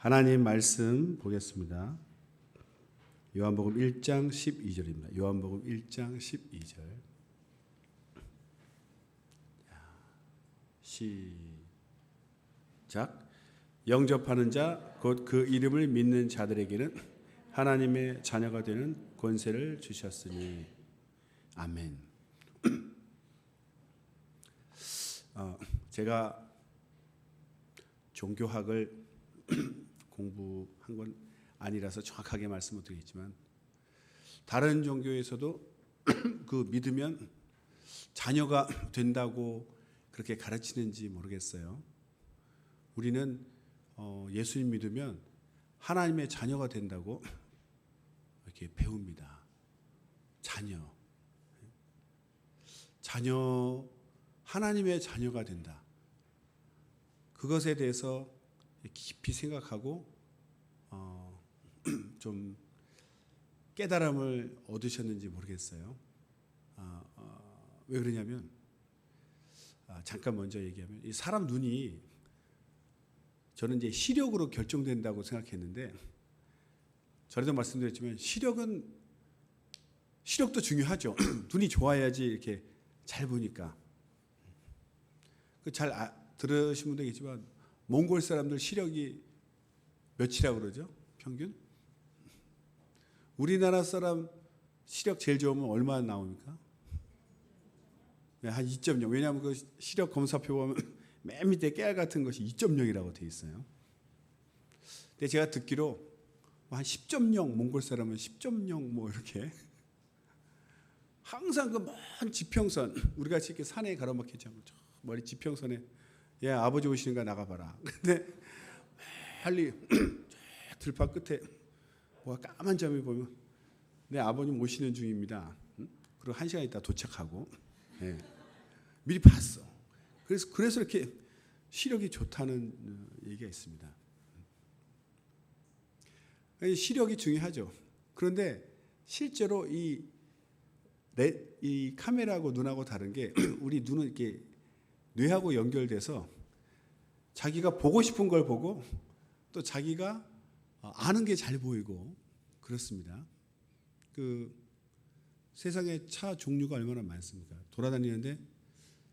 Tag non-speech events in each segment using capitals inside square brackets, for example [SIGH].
하나님 말씀 보겠습니다. 요한복음 1장 12절입니다. 요한복음 1장 12절. 시작. 영접하는 자 곧 그 이름을 믿는 자들에게는 하나님의 자녀가 되는 권세를 주셨으니 아멘. [CLEARS THROAT] 어, 제가 종교학을 [CLEARS THROAT] 공부한 건 아니라서 정확하게 말씀을 드리겠지만 다른 종교에서도 [CLEARS THROAT] 그 믿으면 자녀가 [CLEARS THROAT] 된다고 그렇게 가르치는지 모르겠어요. 우리는 어, 예수님 믿으면 하나님의 자녀가 된다고 [CLEARS THROAT] 이렇게 배웁니다. 자녀. 자녀, 하나님의 자녀가 된다. 그것에 대해서 깊이 생각하고 어, [CLEARS THROAT] 좀 깨달음을 얻으셨는지 모르겠어요. 아, 어, 왜 그러냐면 아, 잠깐 먼저 얘기하면 이 사람 눈이 저는 이제 시력으로 결정된다고 생각했는데 전에도 말씀드렸지만 시력은 시력도 중요하죠. [CLEARS THROAT] 눈이 좋아야지 이렇게 잘 보니까 그잘 아, 들으신 분도 계시지만 몽골 사람들 시력이 몇이라고 그러죠? 평균? 우리나라 사람 시력 제일 좋으면 얼마나 나옵니까? 네, 한 2.0. 왜냐하면 그 시력 검사표 보면 [LAUGHS] 맨 밑에 깨알 같은 것이 2.0이라고 돼 있어요. 근데 제가 듣기로 한 10.0 몽골 사람은 10.0뭐 이렇게 항상 그 먼 지평선 우리 같이 이렇게 산에 가로막혔잖아요. 머리 지평선에 야 예, 아버지 오시는가 나가봐라. [LAUGHS] 근데 빨리 [CLEARS THROAT] 들판 끝에 뭐가 까만 점이 보면 내 아버님 오시는 중입니다. 그리고 한 시간 있다 도착하고 예. 미리 봤어. 그래서 그래서 이렇게 시력이 좋다는 어, 얘기가 있습니다. 시력이 중요하죠. 그런데 실제로 이, 내, 이 카메라하고 눈하고 다른 게 [CLEARS THROAT] 우리 눈은 이렇게 뇌하고 연결돼서 자기가 보고 싶은 걸 보고 또 자기가 아는 게 잘 보이고 그렇습니다. 그 세상에 차 종류가 얼마나 많습니까? 돌아다니는데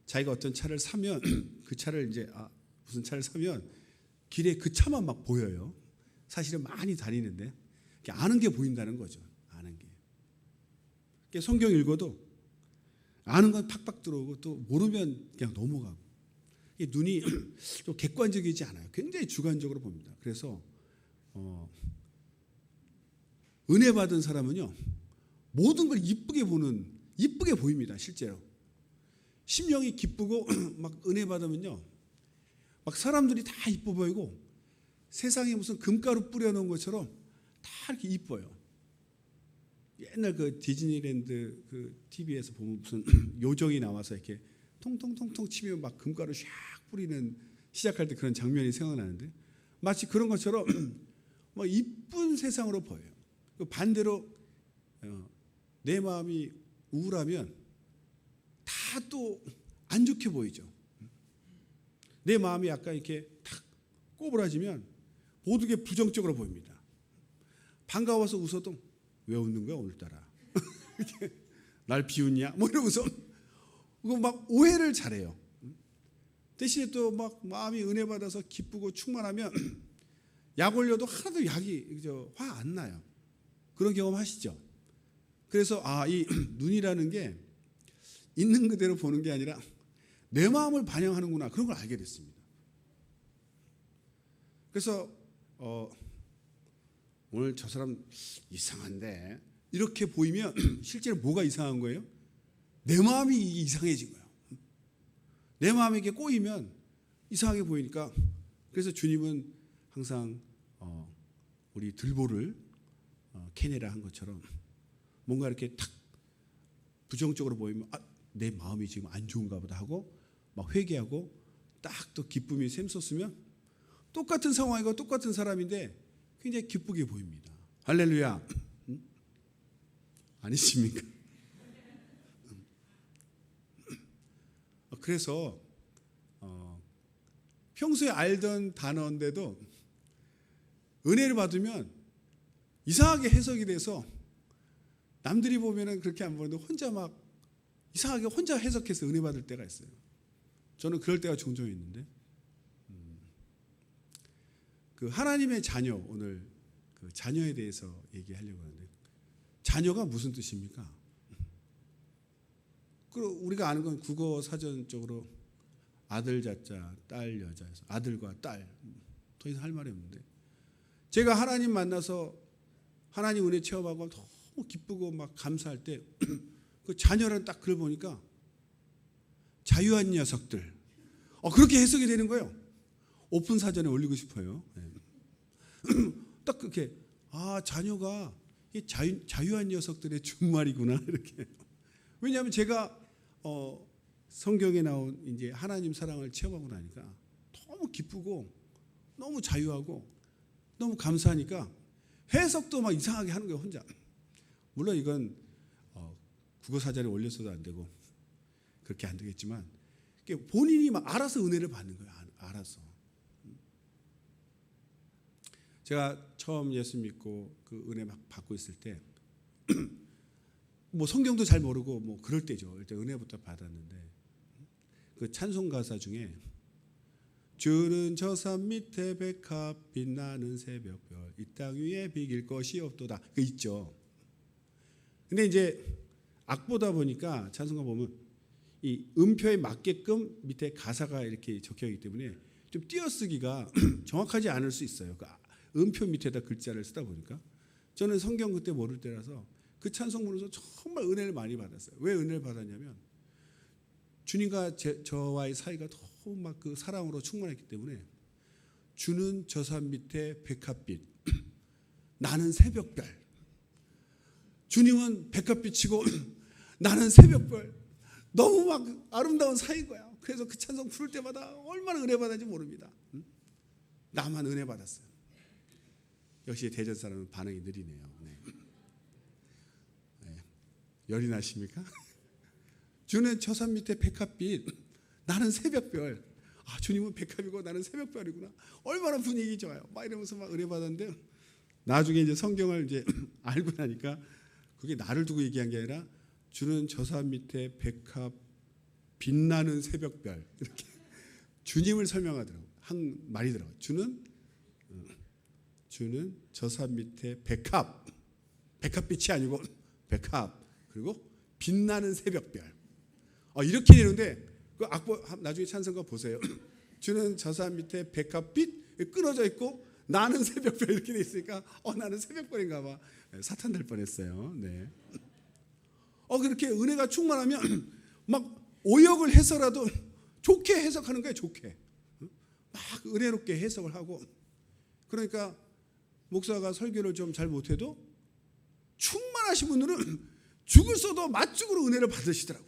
자기가 어떤 차를 사면 [CLEARS THROAT] 그 차를 이제 아, 무슨 차를 사면 길에 그 차만 막 보여요. 사실은 많이 다니는데 아는 게 보인다는 거죠. 아는 게. 성경 읽어도 아는 건 팍팍 들어오고 또 모르면 그냥 넘어가고. 눈이 [CLEARS THROAT] 좀 객관적이지 않아요. 굉장히 주관적으로 봅니다. 그래서 어, 은혜 받은 사람은요 모든 걸 이쁘게 보는 이쁘게 보입니다. 실제로 심령이 기쁘고 [CLEARS THROAT] 막 은혜 받으면요 막 사람들이 다 이뻐 보이고 세상에 무슨 금가루 뿌려놓은 것처럼 다 이렇게 이뻐요. 옛날 그 디즈니랜드 그 TV에서 보면 무슨 [CLEARS THROAT] 요정이 나와서 이렇게 통통통통 치면 막 금가루 샥 뿌리는 시작할 때 그런 장면이 생각나는데 마치 그런 것처럼 [CLEARS THROAT] 뭐 이쁜 세상으로 보여요. 그 반대로 어, 내 마음이 우울하면 다 또 안 좋게 보이죠. 내 마음이 약간 이렇게 탁 꼬부라지면 모두 게 부정적으로 보입니다. 반가워서 웃어도 왜 웃는 거야 오늘따라? [LAUGHS] 날 비웃냐? 뭐 이러면서 막 오해를 잘해요. 대신에 또 막 마음이 은혜 받아서 기쁘고 충만하면 [CLEARS THROAT] 약 올려도 하나도 약이 화 안 나요. 그런 경험 하시죠? 그래서 아 이 [CLEARS THROAT] 눈이라는 게 있는 그대로 보는 게 아니라 내 마음을 반영하는구나 그런 걸 알게 됐습니다. 그래서 어, 오늘 저 사람 이상한데 이렇게 보이면 [CLEARS THROAT] 실제로 뭐가 이상한 거예요? 내 마음이 이상해진 거예요. 내 마음이 게 꼬이면 이상하게 보이니까 그래서 주님은 항상 어, 우리 들보를 어, 캐내라 한 것처럼 뭔가 이렇게 탁 부정적으로 보이면 아, 내 마음이 지금 안 좋은가 보다 하고 막 회개하고 딱 또 기쁨이 샘솟으면 똑같은 상황이고 똑같은 사람인데 굉장히 기쁘게 보입니다. 할렐루야. 응? 아니십니까? 그래서 어, 평소에 알던 단어인데도 은혜를 받으면 이상하게 해석이 돼서 남들이 보면은 그렇게 안 보는데 혼자 막 이상하게 혼자 해석해서 은혜 받을 때가 있어요. 저는 그럴 때가 종종 있는데 음, 그 하나님의 자녀 오늘 그 자녀에 대해서 얘기하려고 하는데 자녀가 무슨 뜻입니까? 그 우리가 아는 건 국어 사전적으로 아들 자자 딸 여자에서 아들과 딸 더 이상 할 말이 없는데 제가 하나님 만나서 하나님 은혜 체험하고 너무 기쁘고 막 감사할 때 [CLEARS THROAT] 그 자녀라는 딱 글을 보니까 자유한 녀석들 어, 그렇게 해석이 되는 거예요. 오픈 사전에 올리고 싶어요. 네. [CLEARS THROAT] 딱 그렇게 아 자녀가 이 자유, 자유한 녀석들의 준말이구나 [LAUGHS] 이렇게 왜냐하면 제가 어, 성경에 나온 이제 하나님 사랑을 체험하고 나니까 너무 기쁘고 너무 자유하고 너무 감사하니까 해석도 막 이상하게 하는 거예요 혼자 물론 이건 어, 국어 사전에 올렸어도 안 되고 그렇게 안 되겠지만 본인이 막 알아서 은혜를 받는 거예요 아- 알아서 제가 처음 예수 믿고 그 은혜 막 받고 있을 때 [CLEARS THROAT] 뭐 성경도 잘 모르고 뭐 그럴 때죠. 일단 은혜부터 받았는데 그 찬송 가사 중에 주는 저 산 밑에 백합 빛나는 새벽별 이 땅 위에 비길 것이 없도다. 그 있죠. 근데 이제 악보다 보니까 찬송가 보면 이 음표에 맞게끔 밑에 가사가 이렇게 적혀 있기 때문에 좀 띄어쓰기가 [CLEARS THROAT] 정확하지 않을 수 있어요. 그 음표 밑에다 글자를 쓰다 보니까 저는 성경 그때 모를 때라서 그 찬송 부르면서 정말 은혜를 많이 받았어요. 왜 은혜를 받았냐면 주님과 제, 저와의 사이가 너무 막 그 사랑으로 충만했기 때문에 주는 저산 밑에 백합빛 [CLEARS THROAT] 나는 새벽별 주님은 백합빛이고 [CLEARS THROAT] 나는 새벽별 너무 막 아름다운 사이인 거야. 그래서 그 찬송 부를 때마다 얼마나 은혜 받았는지 모릅니다. 응? 나만 은혜 받았어요. 역시 대전 사람은 반응이 느리네요. 네. 네. 열이 나십니까? [LAUGHS] 주는 저산 밑에 백합빛, 나는 새벽별. 아 주님은 백합이고 나는 새벽별이구나. 얼마나 분위기 좋아요. 막 이러면서 막 은혜 받았는데 나중에 이제 성경을 이제 [CLEARS THROAT] 알고 나니까 그게 나를 두고 얘기한 게 아니라 주는 저산 밑에 백합 빛나는 새벽별 이렇게 [LAUGHS] 주님을 설명하더라고. 한 말이더라고. 주는 주는 저산 밑에 백합. 백합빛이 아니고 [LAUGHS] 백합. 그리고 빛나는 새벽별. 어, 이렇게 되는데 그 악보 나중에 찬성가 보세요. [CLEARS THROAT] 주는 저산 밑에 백합빛 끊어져 있고 나는 새벽별 이렇게 돼 있으니까 어 나는 새벽별인가 봐. 사탄 될 뻔했어요. 네. 어 그렇게 은혜가 충만하면 [CLEARS THROAT] 막 오역을 해서라도 [CLEARS THROAT] 좋게 해석하는 거예요 좋게. 막 은혜롭게 해석을 하고. 그러니까 목사가 설교를 좀 잘 못해도 충만하신 분들은 [CLEARS THROAT] 죽을 써도 맛죽으로 은혜를 받으시더라고요.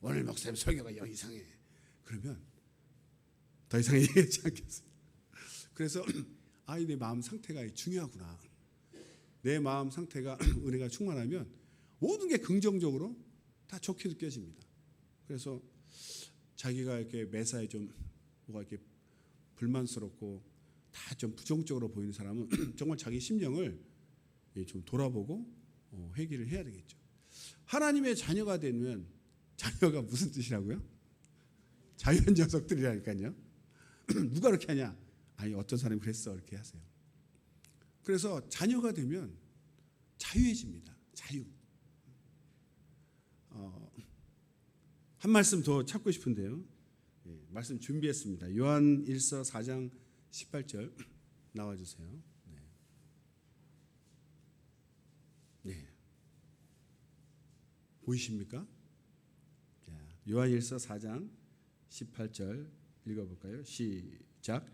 오늘 목사님 설교가 영 이상해. 그러면 더 이상 얘기하지 [LAUGHS] 않겠어요. 그래서 [CLEARS THROAT] 아이 내 마음 상태가 중요하구나. 내 마음 상태가 [CLEARS THROAT] 은혜가 충만하면 모든 게 긍정적으로 다 좋게 느껴집니다. 그래서 자기가 이렇게 매사에 좀 뭐가 이렇게 불만스럽고 다 좀 부정적으로 보이는 사람은 [CLEARS THROAT] 정말 자기 심령을 예, 좀 돌아보고 어, 회개를 해야 되겠죠. 하나님의 자녀가 되면 [LAUGHS] 자녀가 무슨 뜻이라고요? 자유한 녀석들이라니까요. [CLEARS THROAT] 누가 그렇게 하냐? 아니 어떤 사람이 그랬어 이렇게 하세요. 그래서 자녀가 되면 자유해집니다. 자유. 어, 한 말씀 더 찾고 싶은데요. 예, 말씀 준비했습니다. 요한 1서 4장 18절 나와 주세요. 네. 네. 보이십니까? 자, 요한 1서 4장 18절 읽어 볼까요? 시작.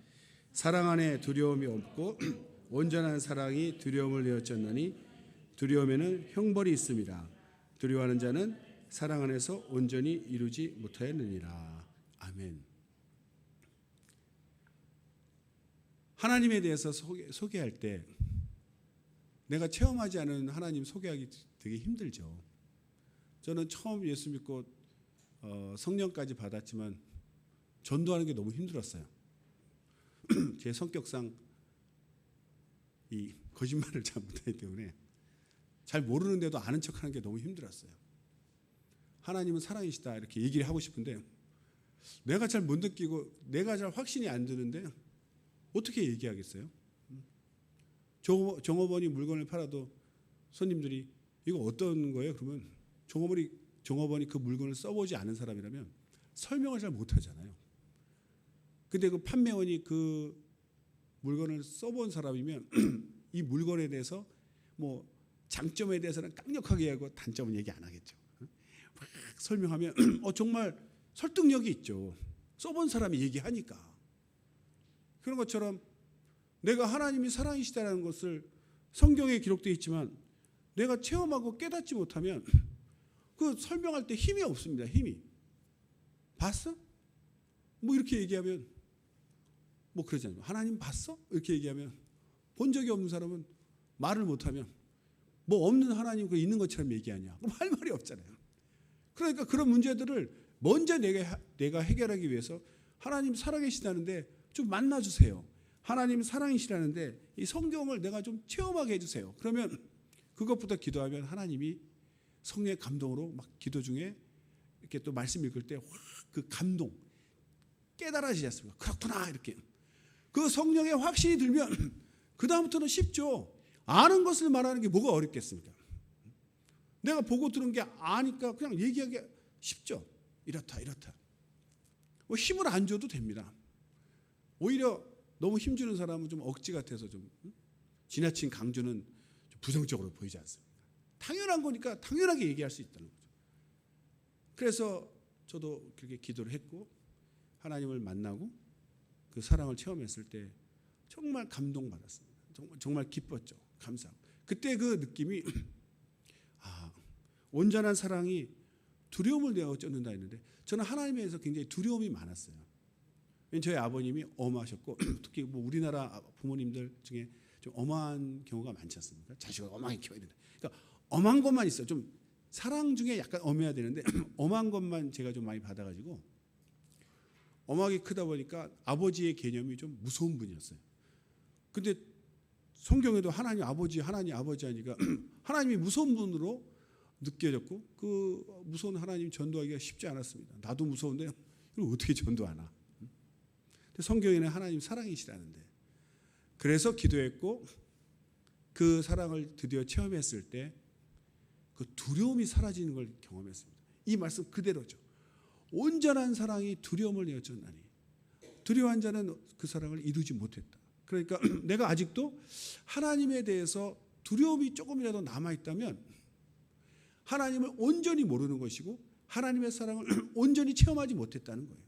사랑 안에 두려움이 없고 [CLEARS THROAT] 온전한 사랑이 두려움을 내어쫓느니 두려움에는 형벌이 있습니다. 두려워하는 자는 사랑 안에서 온전히 이루지 못하였느니라. 아멘. 하나님에 대해서 소개, 소개 할 때 내가 체험하지 않은 하나님 소개하기 되게 힘들죠. 저는 처음 예수 믿고 어, 성령까지 받았지만 전도하는 게 너무 힘들었어요. [CLEARS THROAT] 제 성격상 이 거짓말을 잘 못하기 때문에 잘 모르는데도 아는 척하는 게 너무 힘들었어요. 하나님은 사랑이시다 이렇게 얘기를 하고 싶은데 내가 잘 못 느끼고 내가 잘 확신이 안 드는데 어떻게 얘기하겠어요? 종- 종업원이 물건을 팔아도 손님들이 이거 어떤 거예요? 그러면 종업원이 종업원이 그 물건을 써보지 않은 사람이라면 설명을 잘 못하잖아요. 근데 그 판매원이 그 물건을 써본 사람이면 [CLEARS THROAT] 이 물건에 대해서 뭐 장점에 대해서는 강력하게 하고 단점은 얘기 안 하겠죠. 막 설명하면 [CLEARS THROAT] 어 정말 설득력이 있죠. 써본 사람이 얘기하니까 그런 것처럼 내가 하나님이 사랑이시다라는 것을 성경에 기록되어 있지만 내가 체험하고 깨닫지 못하면 그 설명할 때 힘이 없습니다. 힘이 봤어? 뭐 이렇게 얘기하면 뭐 그러잖아요. 하나님 봤어? 이렇게 얘기하면 본 적이 없는 사람은 말을 못하면 뭐 없는 하나님 그 있는 것처럼 얘기하냐? 그럼 할 말이 없잖아요. 그러니까 그런 문제들을 먼저 내가 내가 해결하기 위해서 하나님 살아계시다는데 좀 만나주세요. 하나님 사랑이시라는데 이 성경을 내가 좀 체험하게 해주세요. 그러면 그것부터 기도하면 하나님이 성령의 감동으로 막 기도 중에 이렇게 또 말씀 읽을 때 확 그 감동 깨달아지지 않습니까? 그렇구나 이렇게 그 성령의 확신이 들면 [CLEARS THROAT] 그 다음부터는 쉽죠. 아는 것을 말하는 게 뭐가 어렵겠습니까? 내가 보고 들은 게 아니까 그냥 얘기하기 쉽죠. 이렇다 이렇다. 뭐 힘을 안 줘도 됩니다. 오히려 너무 힘주는 사람은 좀 억지 같아서 좀 응? 지나친 강조는 좀 부정적으로 보이지 않습니까? 당연한 거니까 당연하게 얘기할 수 있다는 거죠. 그래서 저도 그렇게 기도를 했고 하나님을 만나고 그 사랑을 체험했을 때 정말 감동받았습니다. 정말, 정말 기뻤죠. 감사하고. 그때 그 느낌이 [CLEARS THROAT] 아, 온전한 사랑이 두려움을 내어 쫓는다 했는데 저는 하나님에 서 굉장히 두려움이 많았어요. 왜냐면 저희 아버님이 엄하셨고 [CLEARS THROAT] 특히 뭐 우리나라 부모님들 중에 좀 엄한 경우가 많지 않습니까? 자식을 엄하게 키워야 된다. 그러니까 엄한 것만 있어. 좀 사랑 중에 약간 엄해야 되는데 [CLEARS THROAT] 엄한 것만 제가 좀 많이 받아가지고 엄하게 크다 보니까 아버지의 개념이 좀 무서운 분이었어요. 근데 성경에도 하나님 아버지 하나님 아버지 하니까 [CLEARS THROAT] 하나님이 무서운 분으로 느껴졌고 그 무서운 하나님 전도하기가 쉽지 않았습니다. 나도 무서운데 이걸 어떻게 전도하나? 성경에는 하나님 사랑이시라는데 그래서 기도했고 그 사랑을 드디어 체험했을 때 그 두려움이 사라지는 걸 경험했습니다. 이 말씀 그대로죠. 온전한 사랑이 두려움을 내어쫓나니 두려워한 자는 그 사랑을 이루지 못했다. 그러니까 [CLEARS THROAT] 내가 아직도 하나님에 대해서 두려움이 조금이라도 남아 있다면 하나님을 온전히 모르는 것이고 하나님의 사랑을 [CLEARS THROAT] 온전히 체험하지 못했다는 거예요.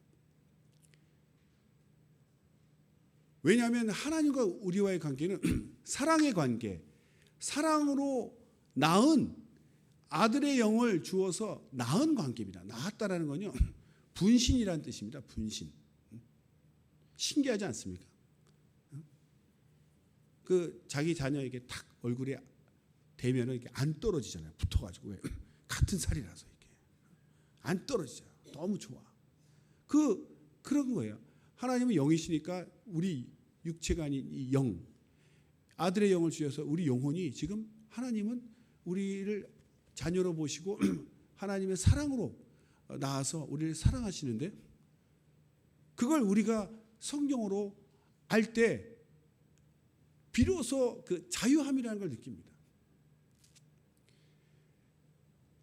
왜냐하면 하나님과 우리와의 관계는 [CLEARS THROAT] 사랑의 관계, 사랑으로 낳은 아들의 영을 주어서 낳은 관계입니다. 낳았다라는 건요 [CLEARS THROAT] 분신이라는 뜻입니다. 분신. 신기하지 않습니까? 그 자기 자녀에게 탁 얼굴에 대면은 이렇게 안 떨어지잖아요. 붙어가지고 왜 [CLEARS THROAT] 같은 살이라서 이렇게 안 떨어지죠. 너무 좋아. 그 그런 거예요. 하나님은 영이시니까 우리 육체가 아닌 이 영, 아들의 영을 주셔서 우리 영혼이 지금 하나님은 우리를 자녀로 보시고 [CLEARS THROAT] 하나님의 사랑으로 나와서 우리를 사랑하시는데 그걸 우리가 성경으로 알 때 비로소 그 자유함이라는 걸 느낍니다.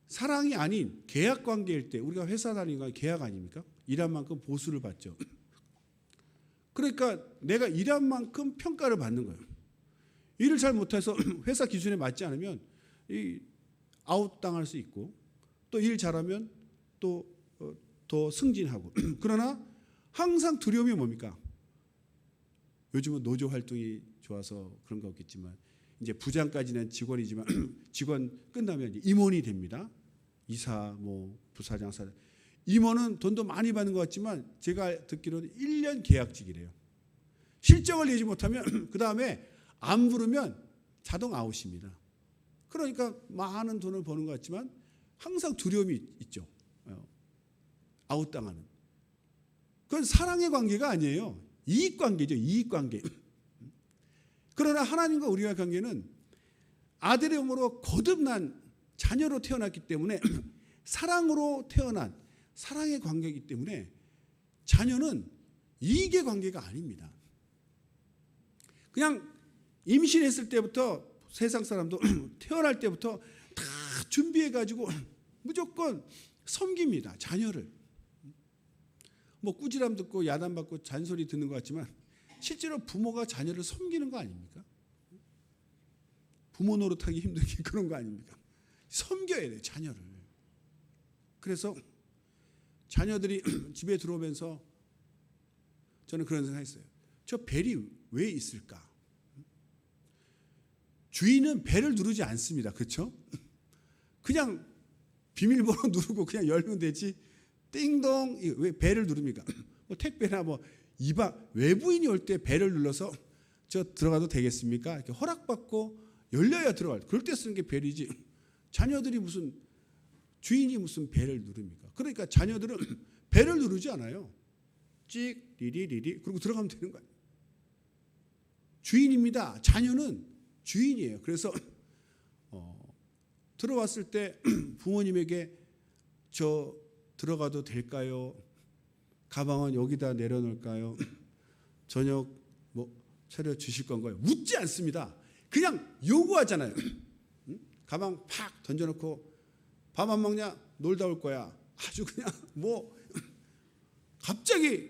사랑이 아닌 계약 관계일 때 우리가 회사 다니는 건 계약 아닙니까? 일한 만큼 보수를 받죠. [CLEARS THROAT] 그러니까 내가 일한 만큼 평가를 받는 거예요. 일을 잘 못해서 [CLEARS THROAT] 회사 기준에 맞지 않으면 이 아웃 당할 수 있고 또 일 잘하면 또 더 승진하고 [CLEARS THROAT] 그러나 항상 두려움이 뭡니까? 요즘은 노조 활동이 좋아서 그런 거 없겠지만 이제 부장까지는 직원이지만 [CLEARS THROAT] 직원 끝나면 임원이 됩니다. 이사 뭐 부사장 사장 임원은 돈도 많이 받는 것 같지만 제가 듣기로는 1년 계약직이래요. 실적을 내지 못하면 [CLEARS THROAT] 그 다음에 안 부르면 자동 아웃입니다. 그러니까 많은 돈을 버는 것 같지만 항상 두려움이 있죠. 아웃당하는. 그건 사랑의 관계가 아니에요. 이익 관계죠. 이익 관계. [CLEARS THROAT] 그러나 하나님과 우리의 관계는 아들의 영으로 거듭난 자녀로 태어났기 때문에 [CLEARS THROAT] 사랑으로 태어난 사랑의 관계이기 때문에 자녀는 이익의 관계가 아닙니다. 그냥 임신했을 때부터 세상 사람도 [CLEARS THROAT] 태어날 때부터 다 준비해 가지고 [CLEARS THROAT] 무조건 섬깁니다. 자녀를. 뭐 꾸지람 듣고 야단 받고 잔소리 듣는 것 같지만 실제로 부모가 자녀를 섬기는 거 아닙니까? 부모 노릇하기 힘든 게 [LAUGHS] 그런 거 아닙니까? 섬겨야 돼 자녀를. 그래서 자녀들이 [CLEARS THROAT] 집에 들어오면서 저는 그런 생각했어요. 저 벨이 왜 있을까? 주인은 벨을 누르지 않습니다. 그렇죠? [LAUGHS] 그냥 비밀번호 [LAUGHS] 누르고 그냥 열면 되지. 띵동 왜 벨을 누릅니까? [CLEARS THROAT] 뭐 택배나 뭐 이박 외부인이 올 때 벨을 눌러서 저 들어가도 되겠습니까? 이렇게 허락받고 열려야 들어갈. 그럴 때 쓰는 게 벨이지. [CLEARS THROAT] 자녀들이 무슨 주인이 무슨 벨을 누릅니까? 그러니까 자녀들은 [CLEARS THROAT] 벨을 누르지 않아요. 찍 리리리리 그리고 들어가면 되는 거예요. 주인입니다. 자녀는 주인이에요. 그래서 [CLEARS THROAT] 어, 들어왔을 때 [CLEARS THROAT] 부모님에게 저 들어가도 될까요? 가방은 여기다 내려놓을까요? 저녁 뭐 차려 주실 건가요? 묻지 않습니다. 그냥 요구하잖아요. 응? 가방 팍 던져놓고 밥 안 먹냐? 놀다 올 거야. 아주 그냥 뭐 갑자기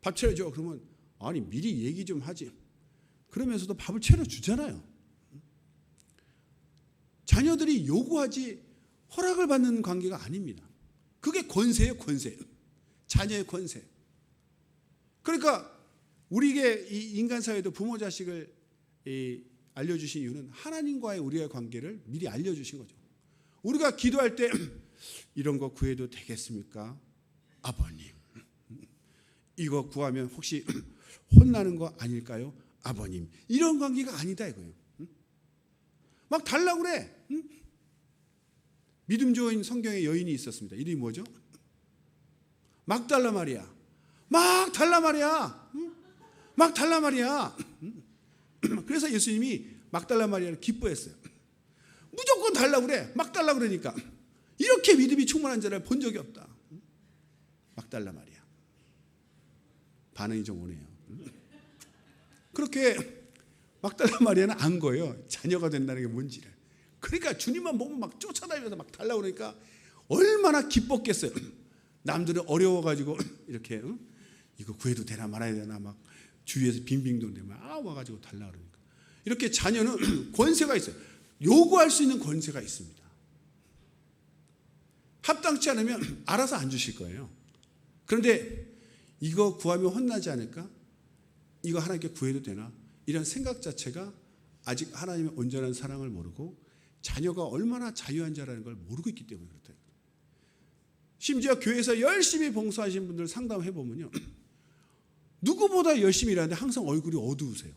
밥 차려줘. 그러면 아니 미리 얘기 좀 하지. 그러면서도 밥을 차려 주잖아요. 자녀들이 요구하지 허락을 받는 관계가 아닙니다. 그게 권세예요, 권세. 자녀의 권세. 그러니까 우리에게 이 인간 사회도 부모 자식을 이 알려주신 이유는 하나님과의 우리의 관계를 미리 알려주신 거죠. 우리가 기도할 때 [CLEARS THROAT] 이런 거 구해도 되겠습니까? 아버님. 이거 구하면 혹시 [CLEARS THROAT] 혼나는 거 아닐까요? 아버님. 이런 관계가 아니다 이거예요. 막 달라고 그래. 믿음 좋은 성경의 여인이 있었습니다. 이름이 뭐죠? 막 달라 마리아. 막 달라 말이야. 막 달라 말이야. [CLEARS THROAT] 그래서 예수님이 막 달라 마리아를 기뻐했어요. 무조건 달라 그래. 막 달라 그러니까. 이렇게 믿음이 충만한 자를 본 적이 없다. 막달라 마리아. 반응이 좀 오네요. 그렇게 막달라 마리아는 안 거예요. 자녀가 된다는 게 뭔지를. 그러니까 주님만 보면 막 쫓아다니면서 막 달라 그러니까 얼마나 기뻤겠어요. 남들은 어려워가지고 이렇게 응? 이거 구해도 되나 말아야 되나 막 주위에서 빙빙 돌대 막 아, 와가지고 달라 그러니까 이렇게 자녀는 [CLEARS THROAT] 권세가 있어요. 요구할 수 있는 권세가 있습니다. 합당치 않으면 [CLEARS THROAT] 알아서 안 주실 거예요. 그런데 이거 구하면 혼나지 않을까? 이거 하나님께 구해도 되나? 이런 생각 자체가 아직 하나님의 온전한 사랑을 모르고 자녀가 얼마나 자유한 자라는 걸 모르고 있기 때문에 그렇다. 심지어 교회에서 열심히 봉사하신 분들 상담해 보면요. [CLEARS THROAT] 누구보다 열심히 일하는데 항상 얼굴이 어두우세요.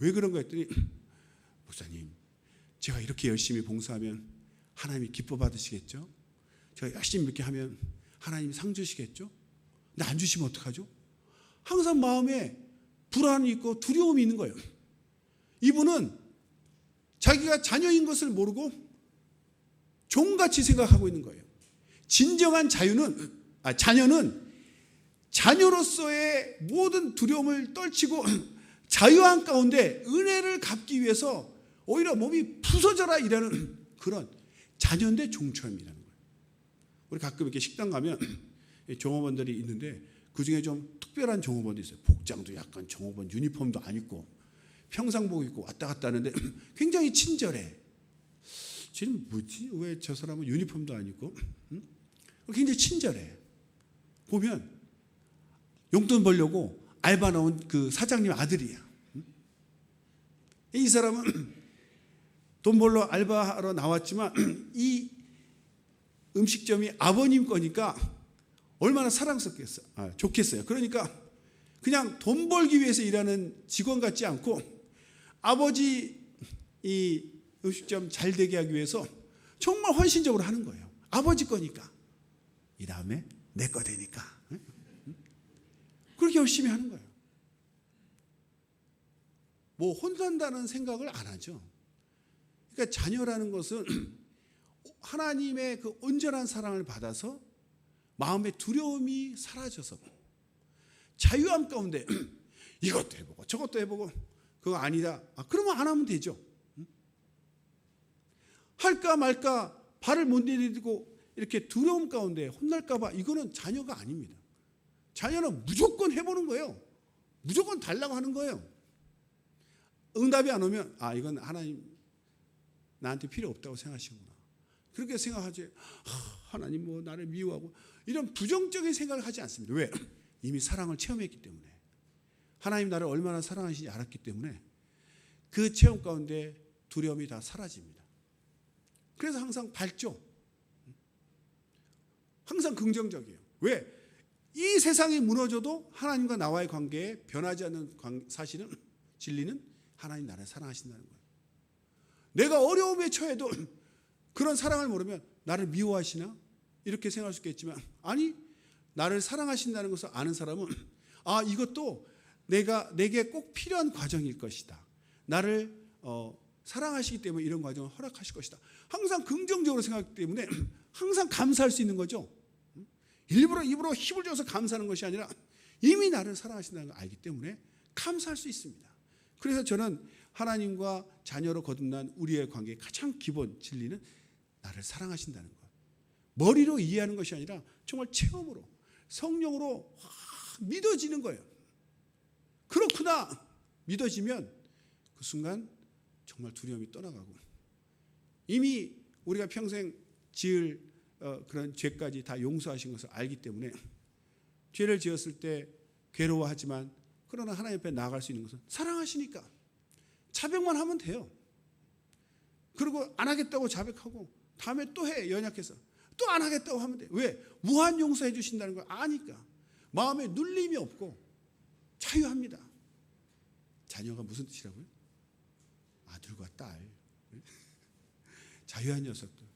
왜 그런가 했더니 [CLEARS THROAT] 목사님, 제가 이렇게 열심히 봉사하면 하나님이 기뻐 받으시겠죠? 제가 열심히 이렇게 하면 하나님이 상 주시겠죠? 근데 안 주시면 어떡하죠? 항상 마음에 불안이 있고 두려움이 있는 거예요. 이분은 자기가 자녀인 것을 모르고 종같이 생각하고 있는 거예요. 진정한 자유는 아, 자녀는 자녀로서의 모든 두려움을 떨치고 [CLEARS THROAT] 자유한 가운데 은혜를 갚기 위해서 오히려 몸이 부서져라 이라는 그런 자녀인데 종처럼이라는 거예요. 우리 가끔 이렇게 식당 가면 [CLEARS THROAT] 종업원들이 있는데 그 중에 좀 특별한 종업원도 있어요. 복장도 약간 종업원 유니폼도 안 입고 평상복 입고 왔다 갔다 하는데 [CLEARS THROAT] 굉장히 친절해. 지금 뭐지? 왜 저 사람은 유니폼도 안 입고? [CLEARS THROAT] 응? 굉장히 친절해. 보면 용돈 벌려고 알바 나온 그 사장님 아들이야. 이 사람은 돈 벌러 알바하러 나왔지만 이 음식점이 아버님 거니까 얼마나 사랑스럽겠어요. 아, 좋겠어요. 그러니까 그냥 돈 벌기 위해서 일하는 직원 같지 않고 아버지 이 음식점 잘 되게 하기 위해서 정말 헌신적으로 하는 거예요. 아버지 거니까. 이 다음에 내 거 되니까. 그렇게 열심히 하는 거예요. 뭐 혼난다는 생각을 안 하죠. 그러니까 자녀라는 것은 [CLEARS THROAT] 하나님의 그 온전한 사랑을 받아서 마음의 두려움이 사라져서 자유함 가운데 [CLEARS THROAT] 이것도 해보고 저것도 해보고 그거 아니다. 아, 그러면 안 하면 되죠. 응? 할까 말까 발을 못 내디디고 이렇게 두려움 가운데 혼날까봐 이거는 자녀가 아닙니다. 자녀는 무조건 해보는 거예요. 무조건 달라고 하는 거예요. 응답이 안 오면 아 이건 하나님 나한테 필요 없다고 생각하시구나. 그렇게 생각하지. 하, 하나님 뭐 나를 미워하고 이런 부정적인 생각을 하지 않습니다. 왜? 이미 사랑을 체험했기 때문에. 하나님 나를 얼마나 사랑하시는지 알았기 때문에 그 체험 가운데 두려움이 다 사라집니다. 그래서 항상 밝죠. 항상 긍정적이에요. 왜? 이 세상이 무너져도 하나님과 나와의 관계에 변하지 않는 관- 사실은 진리는 하나님 나를 사랑하신다는 거예요. 내가 어려움에 처해도 그런 사랑을 모르면 나를 미워하시나 이렇게 생각할 수 있겠지만 아니 나를 사랑하신다는 것을 아는 사람은 아 이것도 내가 내게 꼭 필요한 과정일 것이다. 나를 어, 사랑하시기 때문에 이런 과정을 허락하실 것이다. 항상 긍정적으로 생각하기 때문에 [CLEARS THROAT] 항상 감사할 수 있는 거죠. 일부러 입으로 힘을 줘서 감사하는 것이 아니라 이미 나를 사랑하신다는 걸 알기 때문에 감사할 수 있습니다. 그래서 저는 하나님과 자녀로 거듭난 우리의 관계의 가장 기본 진리는 나를 사랑하신다는 것. 머리로 이해하는 것이 아니라 정말 체험으로 성령으로 확 믿어지는 거예요. 그렇구나 믿어지면 그 순간 정말 두려움이 떠나가고 이미 우리가 평생 지을 어, 그런 죄까지 다 용서하신 것을 알기 때문에 죄를 지었을 때 괴로워하지만 그러나 하나님 앞에 나아갈 수 있는 것은 사랑하시니까 자백만 하면 돼요. 그리고 안 하겠다고 자백하고 다음에 또 해 연약해서 또 안 하겠다고 하면 돼. 왜? 무한 용서해 주신다는 걸 아니까 마음에 눌림이 없고 자유합니다. 자녀가 무슨 뜻이라고요? 아들과 딸. [LAUGHS] 자유한 녀석들.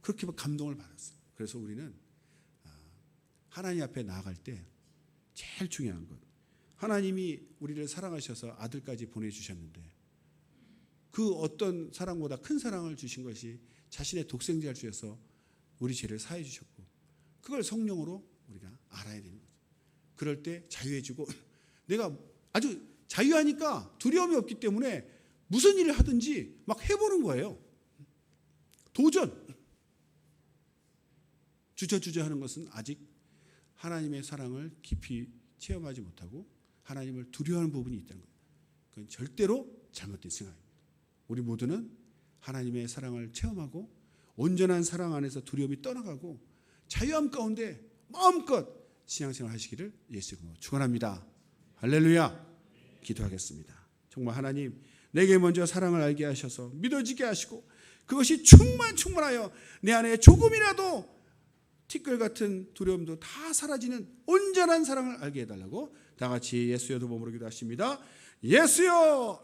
그렇게 막 감동을 받았어요. 그래서 우리는 아, 하나님 앞에 나아갈 때 제일 중요한 것. 하나님이 우리를 사랑하셔서 아들까지 보내주셨는데 그 어떤 사랑보다 큰 사랑을 주신 것이 자신의 독생자를 주셔서 우리 죄를 사해 주셨고 그걸 성령으로 우리가 알아야 되는 거죠. 그럴 때 자유해지고 [CLEARS THROAT] 내가 아주 자유하니까 두려움이 없기 때문에 무슨 일을 하든지 막 해보는 거예요. 도전. 주저주저 하는 것은 아직 하나님의 사랑을 깊이 체험하지 못하고 하나님을 두려워하는 부분이 있다는 거예요. 그건 절대로 잘못된 생각입니다. 우리 모두는 하나님의 사랑을 체험하고 온전한 사랑 안에서 두려움이 떠나가고 자유함 가운데 마음껏 신앙생활 하시기를 예수 이름으로 축원합니다. 할렐루야. 기도하겠습니다. 정말 하나님 내게 먼저 사랑을 알게 하셔서 믿어지게 하시고 그것이 충만 충만하여 내 안에 조금이라도 티끌 같은 두려움도 다 사라지는 온전한 사랑을 알게 해달라고 다 같이 예수여 도 몸으로 기도하십니다. 예수여